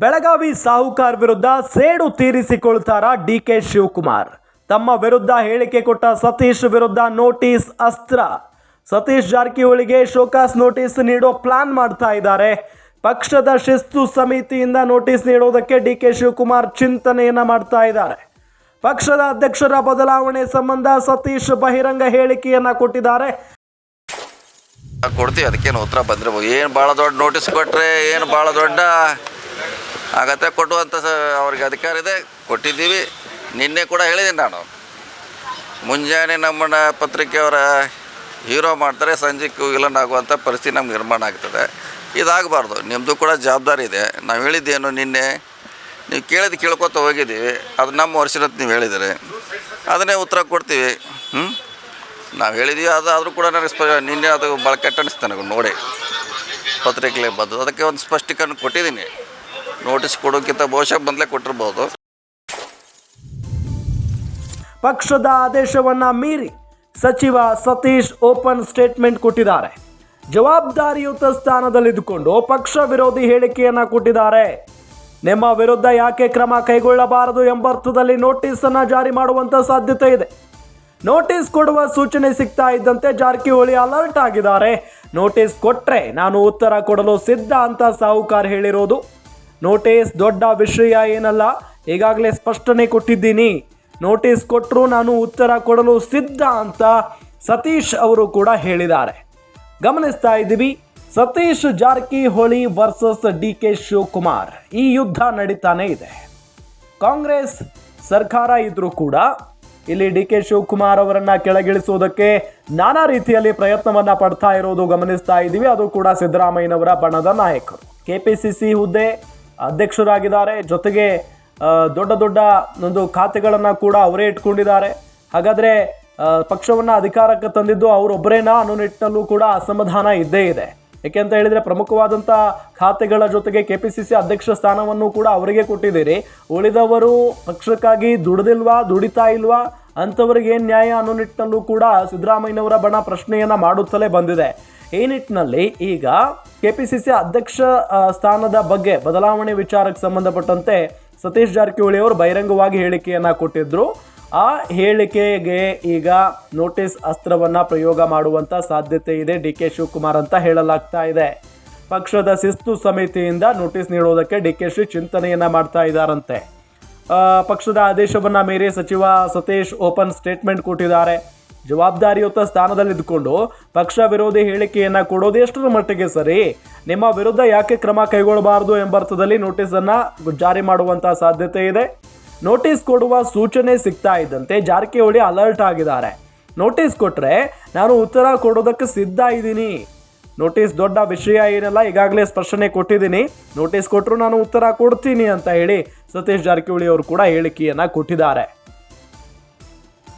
ಬೆಳಗಾವಿ ಸಾಹುಕಾರ್ ವಿರುದ್ಧ ಸೇಡು ತೀರಿಸಿಕೊಳ್ತಾರ D K Shivakumar. ತಮ್ಮ ವಿರುದ್ಧ ಹೇಳಿಕೆ ಕೊಟ್ಟ ಸತೀಶ್ ವಿರುದ್ಧ ನೋಟಿಸ್ ಅಸ್ತ್ರ. ಸತೀಶ್ ಜಾರಕಿಹೊಳಿಗೆ ಶೋಕಾಸ್ ನೋಟಿಸ್ ನೀಡೋ ಪ್ಲಾನ್ ಮಾಡ್ತಾ ಇದ್ದಾರೆ. ಪಕ್ಷದ ಶಿಸ್ತು ಸಮಿತಿಯಿಂದ ನೋಟಿಸ್ ನೀಡೋದಕ್ಕೆ ಡಿ ಕೆ ಶಿವಕುಮಾರ್ ಚಿಂತನೆಯನ್ನ ಮಾಡ್ತಾ ಇದ್ದಾರೆ. ಪಕ್ಷದ ಅಧ್ಯಕ್ಷರ ಬದಲಾವಣೆ ಸಂಬಂಧ ಸತೀಶ್ ಬಹಿರಂಗ ಹೇಳಿಕೆಯನ್ನ ಕೊಟ್ಟಿದ್ದಾರೆ. ಕೊಡ್ತೀವಿ, ಅದಕ್ಕೇನು ಉತ್ತರ ಬಂದ್ರೆ ಏನು ಭಾಳ ದೊಡ್ಡ ನೋಟಿಸ್ ಕೊಟ್ಟರೆ ಏನು ಭಾಳ ದೊಡ್ಡ ಅಗತ್ಯ ಕೊಟ್ಟುವಂಥ ಸ ಅವ್ರಿಗೆ ಅಧಿಕಾರ ಇದೆ. ಕೊಟ್ಟಿದ್ದೀವಿ. ನಿನ್ನೆ ಕೂಡ ಹೇಳಿದ್ದೀನಿ ನಾನು. ಮುಂಜಾನೆ ನಮ್ಮನ್ನ ಪತ್ರಿಕೆಯವರ ಹೀರೋ ಮಾಡ್ತಾರೆ ಸಂಜೆ ವಿಲನ್ ಆಗುವಂಥ ಪರಿಸ್ಥಿತಿ ನಮ್ಗೆ ನಿರ್ಮಾಣ ಆಗ್ತದೆ. ಇದಾಗಬಾರ್ದು. ನಿಮ್ಮದು ಕೂಡ ಜವಾಬ್ದಾರಿ ಇದೆ. ನಾವು ಹೇಳಿದ್ದೇನು ನಿನ್ನೆ. ನೀವು ಕೇಳಿದ್ದು ಕೇಳ್ಕೊತ ಹೋಗಿದ್ದೀವಿ. ಅದು ನಮ್ಮ ವರ್ಷದ ನೀವು ಹೇಳಿದರೆ. ಅದನ್ನೇ ಉತ್ತರ ಕೊಡ್ತೀವಿ. ಹ್ಞೂ ನಾವು ಹೇಳಿದ್ದೀವಿ ಅದು ಆದರೂ ಕೂಡ ನನಗೆ ಸ್ಪ, ನಿನ್ನೆ ಅದು ಭಾಳ ಕೆಟ್ಟ ಅನಿಸ್ತು ನನಗೆ ನೋಡಿ. ಪತ್ರಿಕೆಗಳಿಗೆ ಬಂದು ಅದಕ್ಕೆ ಒಂದು ಸ್ಪಷ್ಟೀಕರಣ ಕೊಟ್ಟಿದ್ದೀನಿ. ನೋಟಿಸ್ ಕೊಡೋಕ್ಕಿಂತ ಬಹುಶಃ ಮೊದಲೇ ಕೊಟ್ಟಿರ್ಬೋದು. ಪಕ್ಷದ ಆದೇಶವನ್ನ ಮೀರಿ ಸಚಿವ ಸತೀಶ್ ಓಪನ್ ಸ್ಟೇಟ್ಮೆಂಟ್ ಕೊಟ್ಟಿದ್ದಾರೆ. ಜವಾಬ್ದಾರಿಯುತ ಸ್ಥಾನದಲ್ಲಿದ್ದುಕೊಂಡು ಪಕ್ಷ ವಿರೋಧಿ ಹೇಳಿಕೆಯನ್ನ ಕೊಟ್ಟಿದ್ದಾರೆ. ನಿಮ್ಮ ವಿರುದ್ಧ ಯಾಕೆ ಕ್ರಮ ಕೈಗೊಳ್ಳಬಾರದು ಎಂಬರ್ಥದಲ್ಲಿ ನೋಟಿಸ್ ಅನ್ನ ಜಾರಿ ಮಾಡುವಂತ ಸಾಧ್ಯತೆ ಇದೆ. ನೋಟಿಸ್ ಕೊಡುವ ಸೂಚನೆ ಸಿಗ್ತಾ ಇದ್ದಂತೆ ಜಾರಕಿಹೊಳಿ ಅಲರ್ಟ್ ಆಗಿದ್ದಾರೆ. ನೋಟಿಸ್ ಕೊಟ್ಟರೆ ನಾನು ಉತ್ತರ ಕೊಡಲು ಸಿದ್ಧ ಅಂತ ಸಾಹುಕಾರ್ ಹೇಳಿರೋದು. ನೋಟಿಸ್ ದೊಡ್ಡ ವಿಷಯ ಏನಲ್ಲ? ಈಗಾಗಲೇ ಸ್ಪಷ್ಟನೆ ಕೊಟ್ಟಿದ್ದೀನಿ. ನೋಟಿಸ್ ಕೊಟ್ಟರು ನಾನು ಉತ್ತರ ಕೊಡಲು ಸಿದ್ಧ ಅಂತ ಸತೀಶ್ ಅವರು ಕೂಡ ಹೇಳಿದ್ದಾರೆ. ಗಮನಿಸ್ತಾ ಇದ್ದೀವಿ. Satish Jarkiholi versus D K Shivakumar. ಈ ಯುದ್ಧ ನಡೀತಾನೇ ಇದೆ. ಕಾಂಗ್ರೆಸ್ ಸರ್ಕಾರ ಇದ್ದರೂ ಕೂಡ ಇಲ್ಲಿ ಡಿ ಕೆ ಶಿವಕುಮಾರ್ ಅವರನ್ನು ಕೆಳಗಿಳಿಸುವುದಕ್ಕೆ ನಾನಾ ರೀತಿಯಲ್ಲಿ ಪ್ರಯತ್ನವನ್ನ ಪಡ್ತಾ ಇರೋದು ಗಮನಿಸ್ತಾ ಇದ್ದೀವಿ. ಅದು ಕೂಡ ಸಿದ್ದರಾಮಯ್ಯನವರ ಬಣದ ನಾಯಕರು. ಕೆಪಿಸಿಸಿ ಹುದ್ದೆ ಅಧ್ಯಕ್ಷರಾಗಿದ್ದಾರೆ. ಜೊತೆಗೆ ದೊಡ್ಡ ದೊಡ್ಡ ಒಂದು ಖಾತೆಗಳನ್ನು ಕೂಡ ಅವರೇ ಇಟ್ಕೊಂಡಿದ್ದಾರೆ. ಹಾಗಾದರೆ ಪಕ್ಷವನ್ನು ಅಧಿಕಾರಕ್ಕೆ ತಂದಿದ್ದು ಅವರೊಬ್ಬರೇನಾ ಅನ್ನೋ ನಿಟ್ಟಿನಲ್ಲೂ ಕೂಡ ಅಸಮಾಧಾನ ಇದ್ದೇ ಇದೆ. ಯಾಕೆ ಅಂತ ಹೇಳಿದರೆ ಪ್ರಮುಖವಾದಂಥ ಖಾತೆಗಳ ಜೊತೆಗೆ ಕೆ ಪಿ ಸಿ ಸಿ ಅಧ್ಯಕ್ಷ ಸ್ಥಾನವನ್ನು ಕೂಡ ಅವರಿಗೆ ಕೊಟ್ಟಿದ್ದೀರಿ. ಉಳಿದವರು ಪಕ್ಷಕ್ಕಾಗಿ ದುಡಿದಿಲ್ವಾ, ದುಡಿತಾ ಇಲ್ವಾ, ಅಂಥವ್ರಿಗೆ ಏನು ನ್ಯಾಯ ಅನ್ನೋ ನಿಟ್ಟಿನಲ್ಲೂ ಕೂಡ ಸಿದ್ದರಾಮಯ್ಯನವರ ಬಣ ಪ್ರಶ್ನೆಯನ್ನು ಮಾಡುತ್ತಲೇ ಬಂದಿದೆ. ಈ ನಿಟ್ಟಿನಲ್ಲಿ ಈಗ ಕೆಪಿಸಿಸಿ ಅಧ್ಯಕ್ಷ ಸ್ಥಾನದ ಬಗ್ಗೆ ಬದಲಾವಣೆ ವಿಚಾರಕ್ಕೆ ಸಂಬಂಧಪಟ್ಟಂತೆ ಸತೀಶ್ ಜಾರಕಿಹೊಳಿ ಅವರು ಬಹಿರಂಗವಾಗಿ ಹೇಳಿಕೆಯನ್ನು ಕೊಟ್ಟಿದ್ದರು ಆ ಹೇಳಿಕೆಗೆ ಈಗ ನೋಟಿಸ್ ಅಸ್ತ್ರವನ್ನು ಪ್ರಯೋಗ ಮಾಡುವಂಥ ಸಾಧ್ಯತೆ ಇದೆ, ಡಿ ಕೆ ಶಿವಕುಮಾರ್ ಅಂತ ಹೇಳಲಾಗ್ತಾ ಇದೆ. ಪಕ್ಷದ ಶಿಸ್ತು ಸಮಿತಿಯಿಂದ ನೋಟಿಸ್ ನೀಡೋದಕ್ಕೆ ಡಿ ಕೆ ಶಿ ಚಿಂತನೆಯನ್ನು ಮಾಡ್ತಾ ಇದ್ದಾರಂತೆ. ಪಕ್ಷದ ಆದೇಶವನ್ನು ಮೀರಿ ಸಚಿವ ಸತೀಶ್ ಓಪನ್ ಸ್ಟೇಟ್ಮೆಂಟ್ ಕೊಟ್ಟಿದ್ದಾರೆ. ಜವಾಬ್ದಾರಿಯುತ ಸ್ಥಾನದಲ್ಲಿದ್ದುಕೊಂಡು ಪಕ್ಷ ವಿರೋಧಿ ಹೇಳಿಕೆಯನ್ನ ಕೊಡೋದು ಎಷ್ಟರ ಮಟ್ಟಿಗೆ ಸರಿ? ನಿಮ್ಮ ವಿರುದ್ಧ ಯಾಕೆ ಕ್ರಮ ಕೈಗೊಳ್ಳಬಾರದು ಎಂಬರ್ಥದಲ್ಲಿ ನೋಟಿಸ್ ಅನ್ನ ಜಾರಿ ಮಾಡುವಂತ ಸಾಧ್ಯತೆ ಇದೆ. ನೋಟಿಸ್ ಕೊಡುವ ಸೂಚನೆ ಸಿಗ್ತಾ ಇದ್ದಂತೆ ಜಾರಕಿಹೊಳಿ ಅಲರ್ಟ್ ಆಗಿದ್ದಾರೆ. ನೋಟಿಸ್ ಕೊಟ್ಟರೆ ನಾನು ಉತ್ತರ ಕೊಡೋದಕ್ಕೆ ಸಿದ್ಧ ಇದ್ದೀನಿ. ನೋಟಿಸ್ ದೊಡ್ಡ ವಿಷಯ ಏನಲ್ಲ, ಈಗಾಗಲೇ ಸ್ಪಷ್ಟನೆ ಕೊಟ್ಟಿದ್ದೀನಿ. ನೋಟಿಸ್ ಕೊಟ್ಟರು ನಾನು ಉತ್ತರ ಕೊಡ್ತೀನಿ ಅಂತ ಹೇಳಿ ಸತೀಶ್ ಜಾರಕಿಹೊಳಿ ಅವರು ಕೂಡ ಹೇಳಿಕೆಯನ್ನು ಕೊಟ್ಟಿದ್ದಾರೆ.